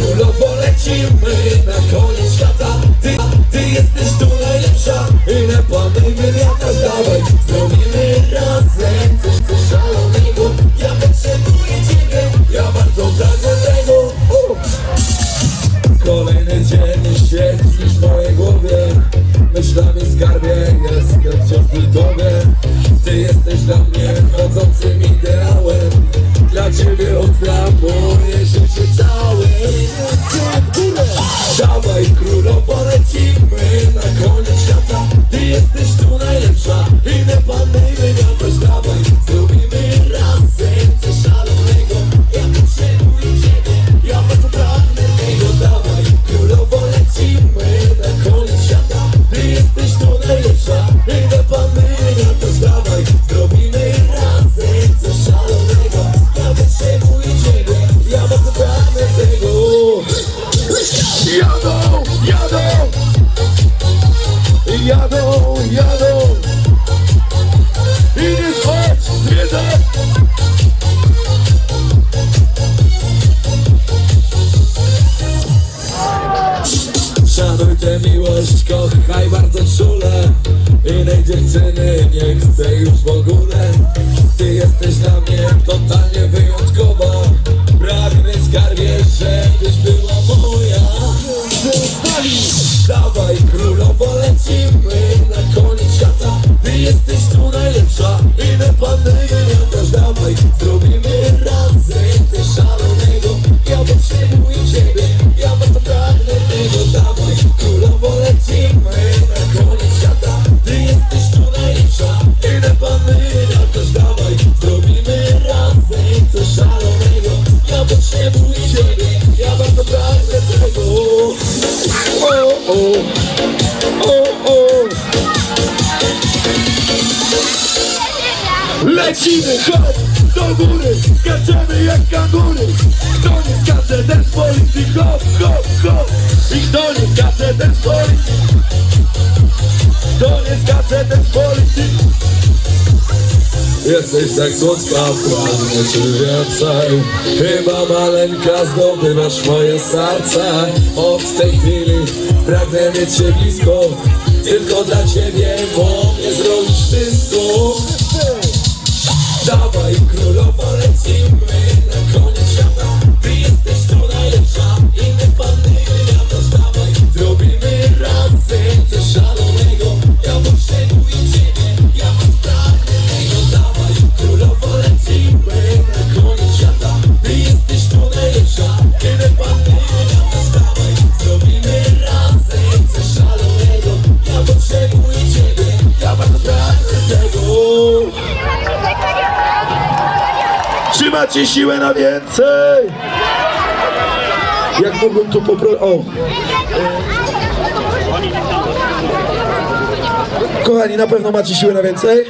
królowo lecimy na koniec świata. Ty, ty jesteś tu najlepsza. I na pełnej wywiadach Dawaj, zrobimy razem. Coś, coś szalonego Ja potrzebuję ciebie, ja bardzo pragnę tego! Kolejny dzień świecisz w mojej głowie. Myślami skarbie, jestem wciąż w tobie. Ty jesteś dla mnie chodzącym ideałem. Dla ciebie oddam Jadą, I nie Szanuj tę miłość, kochaj bardzo czule. Innej dziewczyny nie chcę już w ogóle Ja potrzebuję ciebie, ja bardzo pragnę tego O, o, o, o Lecimy, hop, do góry, skaczemy jak kangury Kto nie skacze, ten z policji, hop, hop, hop. I kto nie skacze, ten z policji Jesteś tak słodka, pragnie ci więcej Chyba maleńka zdobywasz moje serce. Od tej chwili pragnę mieć cię blisko Tylko dla ciebie mogę Macie siłę na więcej? Jak mógłbym tu poprosić... O! Kochani, na pewno macie siłę na więcej?